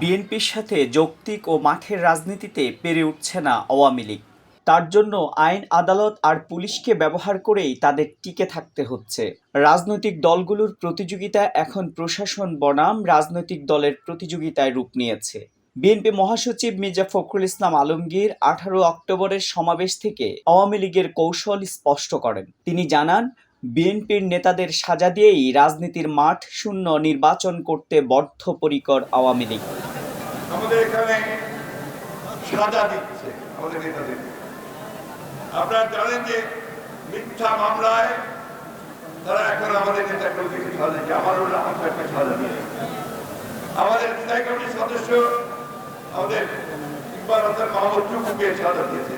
বিএনপির সাথে যৌক্তিক ও মাঠের রাজনীতিতে পেরে উঠছে না আওয়ামী লীগ। তার জন্য আইন, আদালত আর পুলিশকে ব্যবহার করেই তাদের টিকে থাকতে হচ্ছে। রাজনৈতিক দলগুলোর প্রতিযোগিতা এখন প্রশাসন বনাম রাজনৈতিক দলের প্রতিযোগিতায় রূপ নিয়েছে। বিএনপি মহাসচিব মির্জা ফখরুল ইসলাম আলমগীর আঠারো অক্টোবরের সমাবেশ থেকে আওয়ামী লীগের কৌশল স্পষ্ট করেন। তিনি জানান, বিএনপির নেতাদের সাজা দিয়েই রাজনীতির মাঠ শূন্য নির্বাচন করতে বদ্ধপরিকর আওয়ামী লীগ। আমাদের এখানে সাজা দিচ্ছে, আমাদের নেতাদের। আপনারা জানেন যে মিথ্যা মামলায় তারা এখন আমাদের নেতা কর্মীকে সাজা দিচ্ছে, আমারও আমাকে একটা সাজা দিয়েছে আমাদের বিধায়ক কমিটির সদস্য আমাদের ইকবাল হাসান মাহমুদ টুকুকে সাজা দিয়েছে।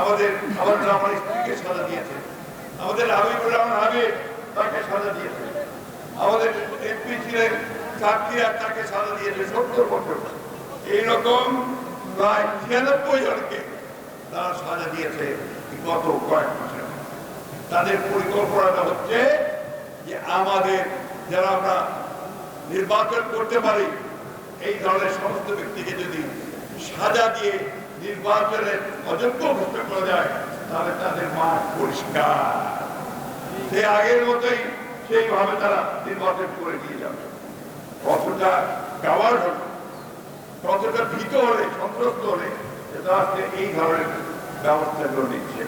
আমাদের আমার আমার স্ত্রীকে সাজা দিয়েছে। আমাদের হাবিবুর রহমান হাবিব তাকে সাজা দিয়েছে। আমাদের এমপি ছিলেন সাক্ষীরা তাকে সাজা দিয়েছে সত্তর বছর এইরকম প্রায় ছিয়ানব্বই জনকে তারা সাজা দিয়েছে গত কয়েক মাসে। তাদের পরিকল্পনাটা হচ্ছে যে আমাদের যারা আমরা নির্বাচন করতে পারি, এই ধরনের সমস্ত ব্যক্তিকে যদি সাজা দিয়ে নির্বাচনের অযোগ্য ঘোষণা করা যায়, তাহলে তাদের মাঠ পরিষ্কার। সে আগের মতোই সেইভাবে তারা নির্বাচন করে দিয়ে যাবে। কতটা গাওয়ার হলে কতটা ভীত হলে সন্ত্রস্ত হলে এই ধরনের ব্যবস্থাগুলো নিচ্ছে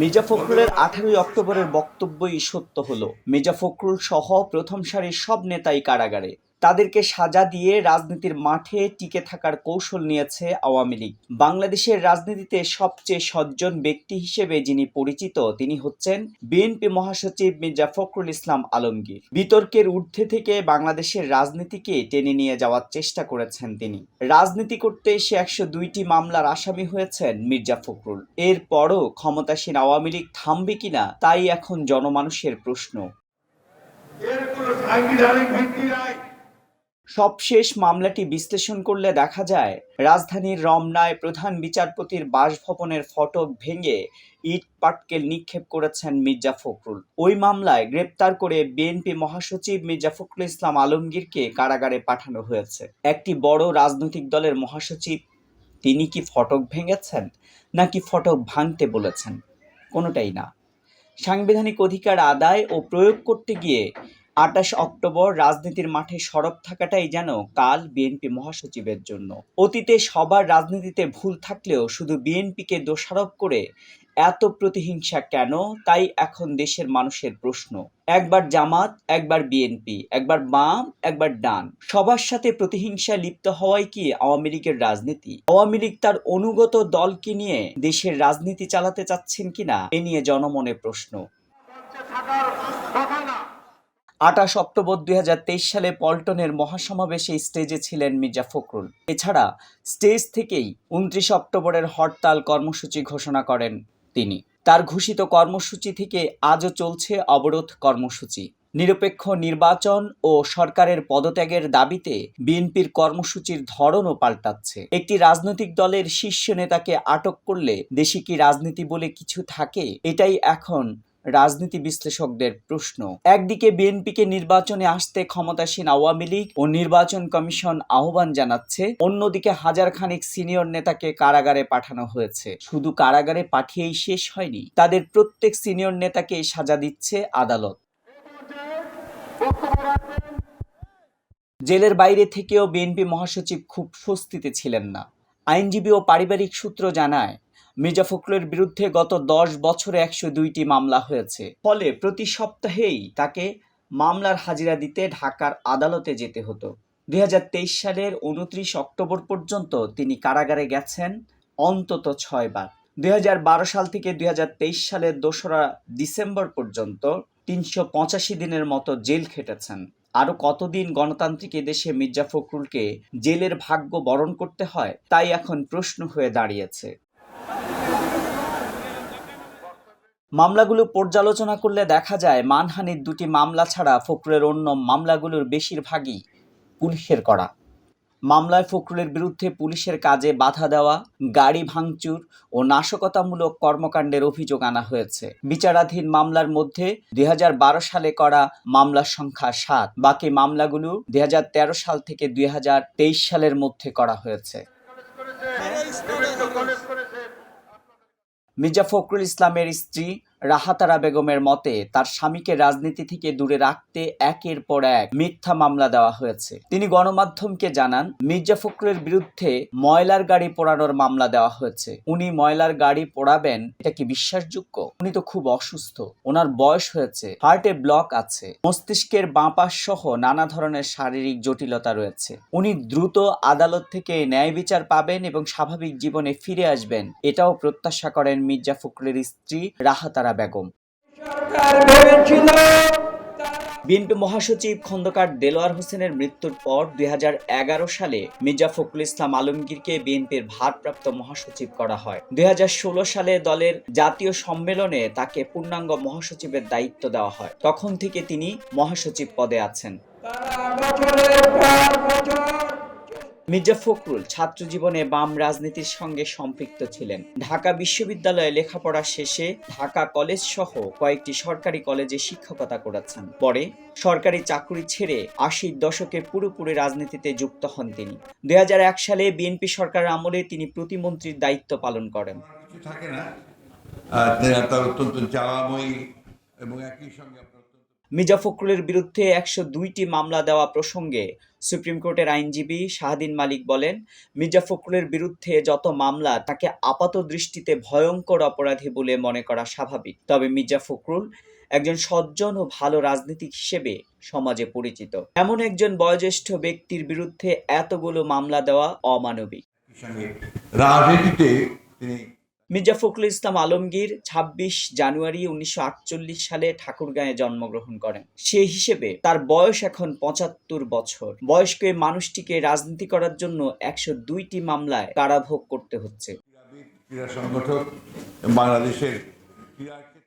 মির্জা ফখরুলের আঠারোই অক্টোবরের বক্তব্যই সত্য হলো। মির্জা ফখরুল সহ প্রথম সারির সব নেতাই কারাগারে। তাদেরকে সাজা দিয়ে রাজনীতির মাঠে টিকে থাকার কৌশল নিয়েছে আওয়ামী লীগ। বাংলাদেশের রাজনীতিতে সবচেয়ে সজ্জন ব্যক্তি হিসেবে যিনি পরিচিত, তিনি হচ্ছেন বিএনপি মহাসচিব মির্জা ফখরুল ইসলাম আলমগীর। বিতর্কের ঊর্ধ্বে থেকে বাংলাদেশের রাজনীতিকে টেনে নিয়ে যাওয়ার চেষ্টা করেছেন তিনি। রাজনীতি করতে এসে একশো দুইটি মামলার আসামি হয়েছেন মির্জা ফখরুল। এরপরও ক্ষমতাসীন আওয়ামী লীগ থামবে কিনা, তাই এখন জনমানুষের প্রশ্ন। সাংবিধানিক ভিত্তি নাই। সবশেষ মামলাটি বিশ্লেষণ করলে দেখা যায়, রাজধানীর রমনায় প্রধান বিচারপতির বাসভবনের ফটক ভেঙে ইট পাটকেল নিক্ষেপ করেছেন মির্জা ফখরুল। ওই মামলায় গ্রেপ্তার করে বিএনপি মহাসচিব মির্জা ফখরুল ইসলাম আলমগীরকে কারাগারে পাঠানো হয়েছে। একটি বড় রাজনৈতিক দলের মহাসচিব, তিনি কি ফটক ভেঙেছেন নাকি ফটক ভাঙতে বলেছেন? কোনোটাই না। সাংবিধানিক অধিকার আদায় ও প্রয়োগ করতে গিয়ে আটাশ অক্টোবর রাজনীতির মাঠে সরব থাকাটাই যেন কাল বিএনপি মহাসচিবের জন্য। অতীতে সবার রাজনীতিতে ভুল থাকলেও শুধু বিএনপিকে দোষারোপ করে এত প্রতিহিংসা কেন? তাই এখন দেশের মানুষের প্রশ্ন। একবার জামাত, একবার বিএনপি, একবার বাম, একবার ডান। সবার সাথে প্রতিহিংসা লিপ্ত হওয়াই কি আওয়ামী লীগের রাজনীতি? আওয়ামী লীগ তার অনুগত দলকে নিয়ে দেশের রাজনীতি চালাতে চাচ্ছেন কিনা এ নিয়ে জনমনে প্রশ্ন। আঠাশ অক্টোবর দুই হাজার তেইশ সালে পল্টনের মহাসমাবেশে স্টেজে ছিলেন মির্জা ফখরুল। এছাড়া স্টেজ থেকেই উনত্রিশ অক্টোবরের হরতাল কর্মসূচি ঘোষণা করেন তিনি। তার ঘোষিত কর্মসূচি থেকে আজও চলছে অবরোধ কর্মসূচি। নিরপেক্ষ নির্বাচন ও সরকারের পদত্যাগের দাবিতে বিএনপির কর্মসূচির ধরনও পাল্টাচ্ছে। একটি রাজনৈতিক দলের শীর্ষ নেতাকে আটক করলে দেশে কি রাজনীতি বলে কিছু থাকে, এটাই এখন রাজনীতি বিশ্লেষকদের প্রশ্ন। একদিকে বিএনপিকে নির্বাচনে আসতে ক্ষমতাসীন আওয়ামী লীগ ও নির্বাচন কমিশন আহ্বান জানাচ্ছে, অন্যদিকে হাজার খানিক সিনিয়র নেতাকে কারাগারে পাঠানো হয়েছে। শুধু কারাগারে পাঠিয়েই শেষ হয়নি, তাদের প্রত্যেক সিনিয়র নেতাকে সাজা দিচ্ছে আদালত। জেলের বাইরে থেকেও বিএনপি মহাসচিব খুব স্বস্তিতে ছিলেন না। আইনজীবী ও পারিবারিক সূত্র জানায় মির্জা ফখরুলের বিরুদ্ধে গত দশ বছরে একশো দুইটি মামলা হয়েছে। ফলে প্রতি সপ্তাহেই তাকে মামলার হাজিরা দিতে ঢাকার আদালতে যেতে হতো। দুই হাজার তেইশ সালের উনত্রিশ অক্টোবর পর্যন্ত তিনি কারাগারে গেছেন অন্তত ছয়বার। দুই হাজার বারো সাল থেকে দুই হাজার তেইশ সালের দোসরা ডিসেম্বর পর্যন্ত তিনশো পঁচাশি দিনের মতো জেল খেটেছেন। আরও কতদিন গণতান্ত্রিক দেশে মির্জা ফখরুলকে জেলের ভাগ্য বরণ করতে হয়, তাই এখন প্রশ্ন হয়ে দাঁড়িয়েছে। মামলাগুলো পর্যালোচনা করলে দেখা যায় মানহানির দুটি মামলা ছাড়া ফখরুলের অন্য মামলাগুলোর বেশিরভাগই পুলিশের করা। মামলায় ফখরুলের বিরুদ্ধে পুলিশের কাজে বাধা দেওয়া, গাড়ি ভাঙচুর ও নাশকতামূলক কর্মকাণ্ডের অভিযোগ আনা হয়েছে। বিচারাধীন মামলার মধ্যে দুই হাজার বারো সালে করা মামলার সংখ্যা সাত। বাকি মামলাগুলো দুই হাজার তেরো সাল থেকে দুই হাজার তেইশ সালের মধ্যে করা হয়েছে। মির্জা ফখরুল ইসলামের স্ত্রী রাহাতারা বেগমের মতে, তার স্বামীকে রাজনীতি থেকে দূরে রাখতে একের পর এক মিথ্যা মামলা দেওয়া হয়েছে। তিনি গণমাধ্যমকে জানান, মির্জা ফখরুলের বিরুদ্ধে ময়লার গাড়ি পোড়ানোর মামলা দেওয়া হয়েছে। উনি ময়লার গাড়ি পোড়াবেন, এটা কি বিশ্বাসযোগ্য? উনি তো খুব অসুস্থ, ওনার বয়স হয়েছে, হার্টে ব্লক আছে, মস্তিষ্কের বাঁপাশ সহ নানা ধরনের শারীরিক জটিলতা রয়েছে। উনি দ্রুত আদালত থেকে ন্যায় বিচার পাবেন এবং স্বাভাবিক জীবনে ফিরে আসবেন, এটাও প্রত্যাশা করেন মির্জা ফখরুলের স্ত্রী রাহাতারা বেগম। বিএনপি মহাসচিব খন্দকার দেলোয়ার হোসেনের মৃত্যুর পর দুই হাজার এগারো সালে মির্জা ফখরুল ইসলাম আলমগীরকে বিএনপির ভারপ্রাপ্ত মহাসচিব করা হয়। দুই হাজার ষোলো সালে দলের জাতীয় সম্মেলনে তাকে পূর্ণাঙ্গ মহাসচিবের দায়িত্ব দেওয়া হয়। তখন থেকে তিনি মহাসচিব পদে আছেন। মির্জা ফখরুল ছাত্র জীবনে বাম রাজনীতির সঙ্গে সম্পৃক্ত ছিলেন। ঢাকা বিশ্ববিদ্যালয়ে লেখাপড়া শেষে ঢাকা কলেজ সহ কয়েকটি সরকারি কলেজে শিক্ষকতা করেছেন। পরে সরকারি চাকরি ছেড়ে আশির দশকে পুরোপুরি রাজনীতিতে যুক্ত হন তিনি। দুই হাজার এক সালে বিএনপি সরকারের আমলে তিনি প্রতিমন্ত্রীর দায়িত্ব পালন করেন। থাকে না? তার- অত্যন্ত এবং একই সঙ্গে মির্জা ফখরুলের বিরুদ্ধে একশো দুইটি মামলা দেওয়া প্রসঙ্গে সুপ্রিম কোর্টের আইনজীবী শাহাদিন মালিক বলেন, মির্জা ফখরুলের বিরুদ্ধে যত মামলা, তাকে আপাত দৃষ্টিতে ভয়ঙ্কর অপরাধী বলে মনে করা স্বাভাবিক। তবে মির্জা ফখরুল একজন সজ্জন ও ভালো রাজনীতিক হিসেবে সমাজে পরিচিত। এমন একজন বয়োজ্যেষ্ঠ ব্যক্তির বিরুদ্ধে এতগুলো মামলা দেওয়া অমানবিক। রাজনীতিতে তিনি মির্জা ফখরুল ইসলাম আলমগীর ২৬ জানুয়ারি উনিশশো আটচল্লিশ সালে ঠাকুরগাঁয়ে জন্মগ্রহণ করেন। সে হিসেবে তার বয়স এখন পঁচাত্তর বছর। বয়স্ক মানুষটিকে রাজনীতি করার জন্য একশো দুইটি মামলায় কারাভোগ করতে হচ্ছে। সংগঠক বাংলাদেশের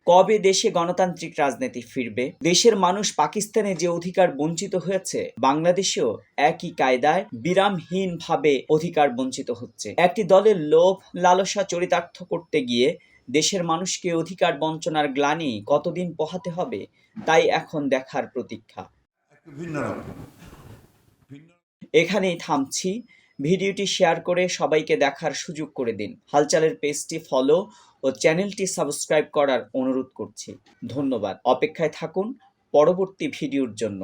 কবে দেশে গণতান্ত্রিক রাজনীতি ফিরবে? দেশের মানুষ পাকিস্তানে যে অধিকার বঞ্চিত হয়েছে বাংলাদেশেও একই কায়দায় বিরামহীন ভাবে অধিকার বঞ্চিত হচ্ছে। একটি দলের লোভ লালসা চরিতার্থ করতে গিয়ে দেশের মানুষকে অধিকার বঞ্চনার গ্লানি কতদিন পোহাতে হবে তাই এখন দেখার প্রতীক্ষা। এখানেই থামছি। ভিডিওটি শেয়ার করে সবাইকে দেখার সুযোগ করে দিন। হালচালের পেজটি ফলো ও চ্যানেলটি সাবস্ক্রাইব করার অনুরোধ করছি। ধন্যবাদ। অপেক্ষায় থাকুন। পরবর্তী ভিডিওর জন্য।